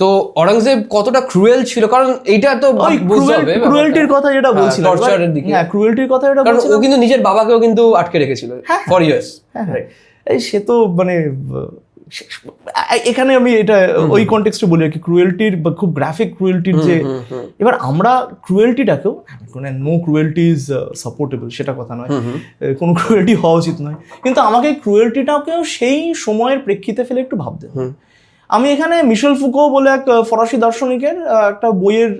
তো অরঙ্গজেব কতটা ক্রুয়েল ছিল? কারণ এইটা তো ক্রুয়েলটির কথা যেটা বলছিলাম। torture এবার- এর দিকে। হ্যাঁ ক্রুয়েলটির কথা যেটা কারণ ও কিন্তু নিজের বাবাকেও কিন্তু আটকে রেখেছিল ফর ইয়ার্স হ্যাঁ, হ্যাঁ। এই সে তো মানে এখানে আমি এটা ওই কনটেক্সটে বলি আর কি। ক্রুয়েলটির বা খুব গ্রাফিক ক্রুয়েলটির যে এবার আমরা ক্রুয়েলটিটাকেও মানে নো ক্রুয়েলটি ইজ সাপোর্টেবল সেটা কথা নয়। কোনো ক্রুয়েলটি হওয়া উচিত নয়। কিন্তু আমাকে ক্রুয়েলটিটাকেও সেই সময়ের প্রেক্ষিতে ফেলে একটু ভাবতে হবে। আমি এখানে মিশেল ফুকো বলে এক ফরাসি দার্শনিকের একটা বইয়ের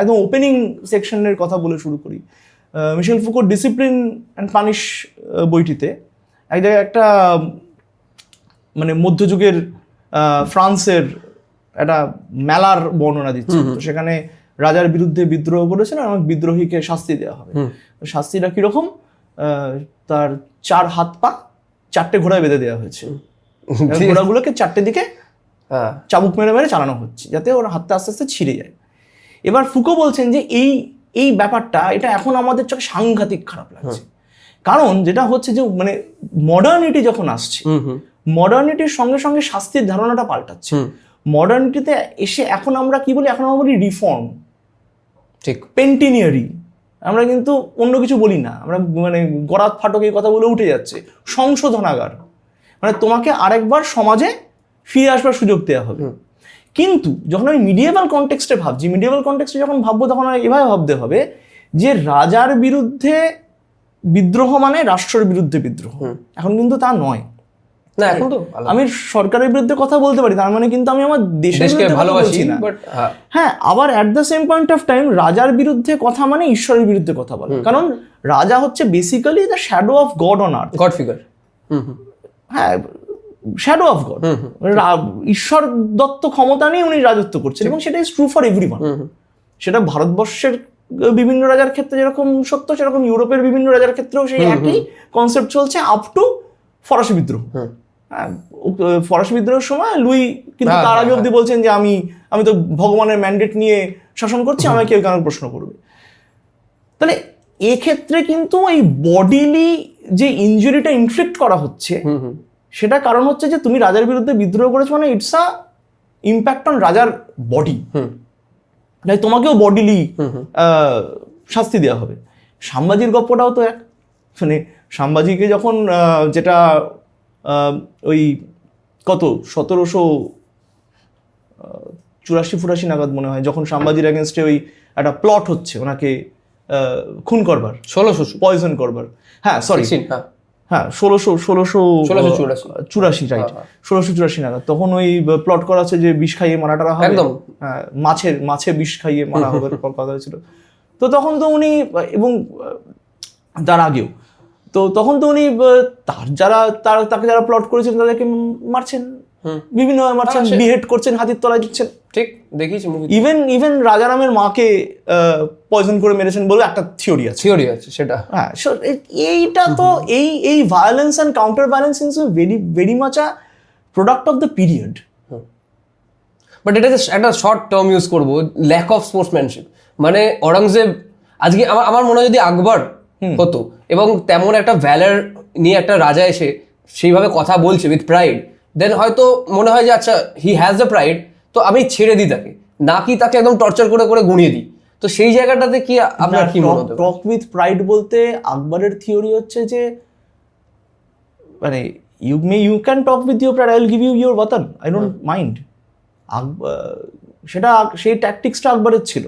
একদম ওপেনিং সেকশনের কথা বলে শুরু করি। Michel Foucault discipline and punish বইটিতে। এক জায়গায় একটা মানে মধ্যযুগের ফ্রান্সের একটা মেলার বর্ণনা দিচ্ছে। তো সেখানে রাজার বিরুদ্ধে বিদ্রোহ করেছেন এবং বিদ্রোহীকে শাস্তি দেওয়া হবে। শাস্তিটা কীরকম? আহ, তার চার হাত পা চারটে ঘোড়ায় বেঁধে দেওয়া হয়েছে। ঘোড়াগুলোকে চারটে দিকে চাবুক মেরে মেরে চালানো হচ্ছে যাতে ওর হাতটা আস্তে আস্তে ছিঁড়ে যায়। এবার ফুকো বলছেন যে এই এই ব্যাপারটা এটা এখন আমাদের চোখে সাংঘাতিক খারাপ লাগছে। কারণ যেটা হচ্ছে যে মানে মডার্নিটি যখন আসছে মডার্নিটির সঙ্গে সঙ্গে শাস্তির ধারণাটা পাল্টাচ্ছে। মডার্নিটিতে এসে এখন আমরা কি বলি এখন আমরা বলি রিফর্ম ঠিক। পেন্টিনিয়ারি আমরা কিন্তু অন্য কিছু বলি না। আমরা মানে গরাত ফাটক এই কথাগুলো উঠে যাচ্ছে। সংশোধনাগার। মানে তোমাকে আরেকবার সমাজে ফিরে আসবার সুযোগ দেওয়া হবে। কিন্তু যখন আমি মিডিয়েভাল কনটেক্সটে ভাবছি মিডিয়েভাল কনটেক্সটে যখন ভাববো তখন এভাবে ভাবতে হবে যে রাজার বিরুদ্ধে বিদ্রোহ মানে রাষ্ট্রের বিরুদ্ধে বিদ্রোহ। এখন কিন্তু তা নয়। না এখন তো আমি সরকারের বিরুদ্ধে কথা বলতে পারি তার মানে কিন্তু আমি আমার দেশের দেশকে ভালোবাসি না। হ্যাঁ। হ্যাঁ আবার at the same point of time রাজার বিরুদ্ধে কথা মানে ঈশ্বরের বিরুদ্ধে কথা বলা। কারণ রাজা হচ্ছে basically the shadow of God on earth God figure hmm hmm. হ্যাঁ শ্যাডো অফ গড ঈশ্বর দত্ত ক্ষমতা নিয়ে উনি রাজত্ব করছেন এবং সেটা ইজ ট্রু ফর এভরি সেটা ভারতবর্ষের বিভিন্ন রাজার ক্ষেত্রে যেরকম সত্য সেরকম ইউরোপের বিভিন্ন রাজার ক্ষেত্রেও সেই একই কনসেপ্ট চলছে আপ টু ফরাসি বিদ্রোহ। হ্যাঁ, ফরাসি বিদ্রোহের সময় লুই কিন্তু হ্যাঁ, তার হ্যাঁ, আগে অব্দি বলছেন যে আমি আমি তো ভগবানের ম্যান্ডেট নিয়ে শাসন করছি আমাকে কেউ কেন প্রশ্ন করবে? তাহলে এক্ষেত্রে কিন্তু এই বডিলি যে ইনজুরিটা ইনফ্লিক্ট করা হচ্ছে সেটা কারণ হচ্ছে যে তুমি রাজার বিরুদ্ধে বিদ্রোহ করেছ মানে ইটস আ ইম্প্যাক্ট অন রাজার বডি তাই তোমাকেও বডিলি শাস্তি দেওয়া হবে। সাম্বাজির গপ্পটাও তো এক। মানে সাম্বাজিকে যখন যেটা ওই কত সতেরোশো চুরাশি ফুরাশি নাগাদ মনে হয় যখন সাম্বাজির অ্যাগেনস্টে ওই একটা প্লট হচ্ছে ওনাকে খুন করবার ষোলোশো পয়জন করবার। হ্যাঁ সরি হ্যাঁ হ্যাঁ ষোলোশো ষোলোশো চুরাশি। রাইট ষোলোশো চুরাশি নাগাদ। তখন ওই প্লট করা আছে যে বিষ খাইয়ে মারা টারা হবে। একদম। হ্যাঁ, মাছের মাছে বিষ খাইয়ে মারা হবে কথা হয়েছিল। তো তখন তো উনি এবং তার আগেও। তো তখন তো উনি তার যারা তার তাকে যারা প্লট করেছেন তাদেরকে মারছেন। হুম। বিভিন্নভাবে মারছেন হ্যাঁ, বিহেড করছেন হাতির তলায় দিচ্ছেন। ঠিক দেখিয়েছি ইভেন ইভেন রাজারামের মাকে পয়জন করে মেরেছেন বলে একটা থিওরি আছে। থিওরি আছে সেটা। হ্যাঁ এইটা তো এই এই violence and counter violence is very very much a product of the period but এটা জাস্ট একটা শর্ট টার্ম ইউজ করব ল্যাক অফ স্পোর্টসম্যানশিপ মানে অরঙ্গজেব আজকে আমার আমার মনে হয় যদি আকবর হতো এবং তেমন একটা ভ্যালার নিয়ে একটা রাজা এসে সেইভাবে কথা বলছে উইথ প্রাইড দেন হয়তো মনে হয় যে আচ্ছা হি হ্যাজ দ্য প্রাইড তো আমি ছেড়ে দিই তাকে। না কি তাকে একদম টর্চার করে করে গুঁড়িয়ে দিই। তো সেই জায়গাটাতে কি আপনার কি মনে টক উইথ প্রাইড বলতে আকবরের থিওরি হচ্ছে যে মানে you may you can talk with your pride I will give you your ওয়াতন I don't mind সেটা সেই ট্যাকটিক্সটা আকবরের ছিল।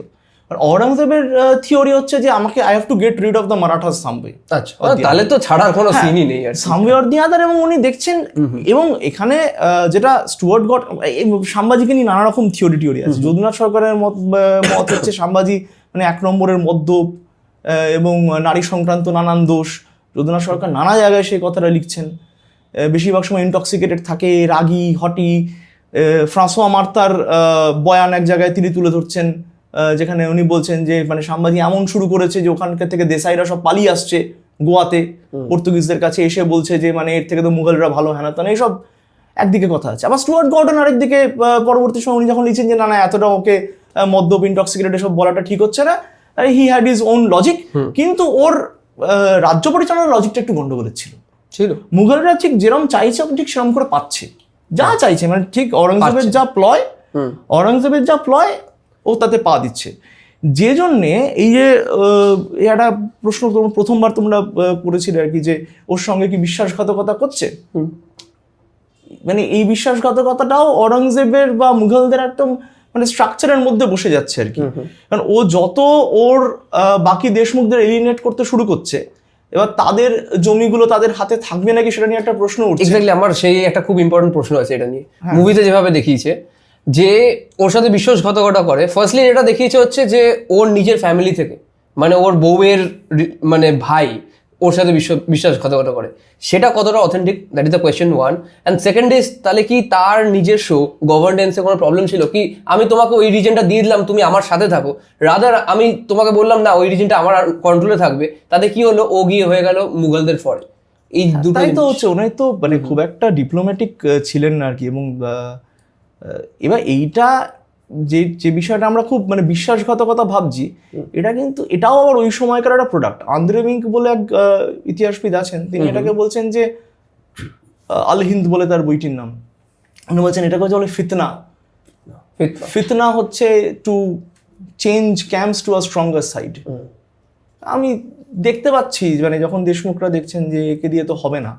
আর ঔরঙ্গজেবের থিওরি হচ্ছে যে আমাকে I have to get rid of the Marathas সামবে আচ্ছা তাহলে তো ছাড়ার কোনো সিনই নেই আর। সামওয়ে অর দি আদার এবং উনি দেখছেন এবং এখানে যেটা স্টুয়ার্ট গট সাম্বাজিকে নিয়ে নানা রকম থিওরি টিওরি আছে যদুনাথ সরকারের মত মত হচ্ছে সাম্বাজি মানে এক নম্বরের মদ্যপ এবং নারী সংক্রান্ত নানান দোষ। যদুনাথ সরকার নানা জায়গায় সেই কথাটা লিখছেন। বেশিরভাগ সময় ইনটক্সিকেটেড থাকে রাগী হটি ফ্রাঁসোয়া মার্তার বয়ান এক জায়গায় তিনি তুলে ধরছেন। যেখানে উনি বলছেন যে মানে সাম্বাজি এমন শুরু করেছে যে ওখানকার থেকে দেশাইরা সব পালিয়ে আসছে গোয়াতে। পর্তুগিজদের কাছে এসে বলছে যে মানে এর থেকে তো মুঘলরা ভালো হ্যানা ত্যানা এইসব একদিকে কথা আছে। আবার স্টুয়ার্ট গর্ডন আরেকদিকে পরবর্তী সময় উনি যখন লিখছেন যে না না এতটা ওকে মদ্যপ ইনটক্সিকেটেড এসব বলাটা ঠিক হচ্ছে না he had his own logic কিন্তু ওর রাজ্য পরিচালনার লজিকটা একটু গন্ডগোলের ছিল। ছিল। মুঘলরা ঠিক যেরকম চাইছে ঠিক সেরকম করে পাচ্ছে। যা চাইছে মানে ঠিক ঔরঙ্গজেবের যা প্লয় অরঙ্গজেবের যা প্লয় ও তাতে পা দিচ্ছে। যে জন্যে এই যে একটা প্রশ্ন তোমরা প্রথমবার তোমরা করেছিলে আর কি যে ওর সঙ্গে কি বিশ্বাসঘাতকতা করছে? মানে এই বিশ্বাসঘাতকতাটাও অরঙ্গজেবের বা মুঘলদের একদম মানে স্ট্রাকচারের মধ্যে বসে যাচ্ছে আর কি। কারণ ও যত ওর বাকি দেশমুখদের এলিমিনেট করতে শুরু করছে এবার তাদের জমিগুলো তাদের হাতে থাকবে নাকি সেটা নিয়ে একটা প্রশ্ন উঠছে। এক্স্যাক্টলি আমার সেই একটা খুব ইম্পর্টেন্ট প্রশ্ন আছে এটা নিয়ে। মুভিতে যেভাবে দেখিয়েছে যে ওর সাথে বিশ্বাসঘাতকতা করে ফার্স্টলি এটা দেখিয়েছে হচ্ছে যে ওর নিজের ফ্যামিলি থেকে মানে ওর বউয়ের মানে ভাই ওর সাথে বিশ্ব- বিশ্বাসঘাতকতা করে। সেটা কতটা authentic that is the question one and second is তাহলে কি তার নিজস্ব গভর্নেন্সে কোনো প্রবলেম ছিল? কি আমি তোমাকে ওই রিজনটা দিয়ে দিলাম তুমি আমার সাথে থাকো। রাদার আমি তোমাকে বললাম না ওই রিজনটা আমার কন্ট্রোলে থাকবে। তাতে কি হলো? ও গিয়ে হয়ে গেল মুঘলদের ফরে। এই দুটো তাই তো হচ্ছে ওনাই তো মানে খুব একটা ডিপ্লোম্যাটিক ছিলেন না আর কি এবং এবার এইটা যে যে বিষয়টা আমরা খুব মানে বিশ্বাসঘাতকতা ভাবছি এটা কিন্তু এটাও আবার ওই সময়কার একটা প্রোডাক্ট আন্দ্রে মিঙ্ক বলে এক ইতিহাসবিদ আছেন তিনি এটাকে বলছেন যে আল হিন্দ বলে তার বইটির নাম। উনি বলছেন এটাকে হচ্ছে বলে ফিতনা। ফিতনা। হচ্ছে to change camps to a stronger side আমি দেখতে পাচ্ছি মানে যখন দেশমুখরা দেখছেন যে একে দিয়ে তো হবে না।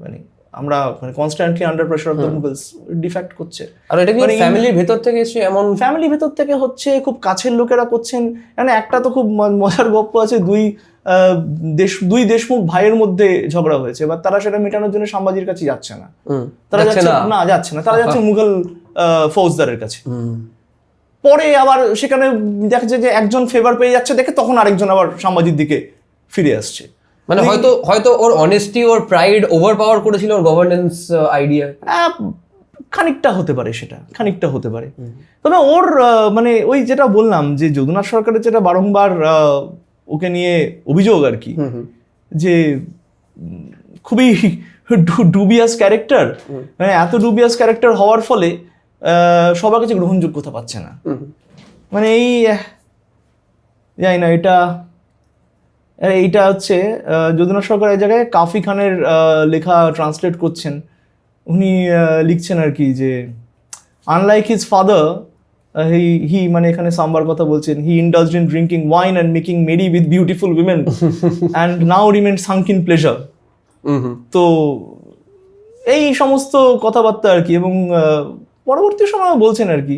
মানে আমরা মানে constantly under pressure of the Mughals defect করছে। আর এটা কি মানে ফ্যামিলির ভেতর থেকে এসে এমন ফ্যামিলি ভেতর থেকে হচ্ছে খুব কাছের লোকেরা করছেন। মানে একটা তো খুব মজার গল্প আছে দুই দেশ দুই দেশমুখ ভাইয়ের মধ্যে ঝগড়া হয়েছে এবার তারা সেটা মেটানোর জন্য সাম্বাজির কাছে যাচ্ছে না। তারা যাচ্ছে না। যাচ্ছে না। তারা যাচ্ছে মুঘল আহ, ফৌজদারের কাছে। পরে আবার সেখানে দেখা যায় যে একজন ফেভার পেয়ে যাচ্ছে দেখে তখন আরেকজন আবার সাম্বাজির দিকে ফিরে আসছে। মানে হয়তো হয়তো ওর অনেস্টি ওর প্রাইড ওভার পাওয়ার করেছিল ওর গভর্নেন্স আইডিয়া আহ, খানিকটা হতে পারে সেটা খানিকটা হতে পারে। তবে ওর মানে ওই যেটা বললাম যে যদুনাথ সরকারের যেটা বারংবার ওকে নিয়ে অভিযোগ আর কি যে খুবই ডুবিয়াস ক্যারেক্টার মানে এত ডুবিয়াস ক্যারেক্টার হওয়ার ফলে সবার কাছে গ্রহণযোগ্যতা পাচ্ছে না। মানে এই জানি না এটা এইটা হচ্ছে যদুনাথ সরকার এই জায়গায় কাফি খানের লেখা ট্রান্সলেট করছেন। উনি লিখছেন আর কি যে unlike his father he he মানে এখানে সাম্বার কথা বলছেন he indulge in drinking wine and making merry with beautiful women and now remain sunk in pleasure তো এই সমস্ত কথাবার্তা আর কি এবং পরবর্তী সময় বলছেন আর কি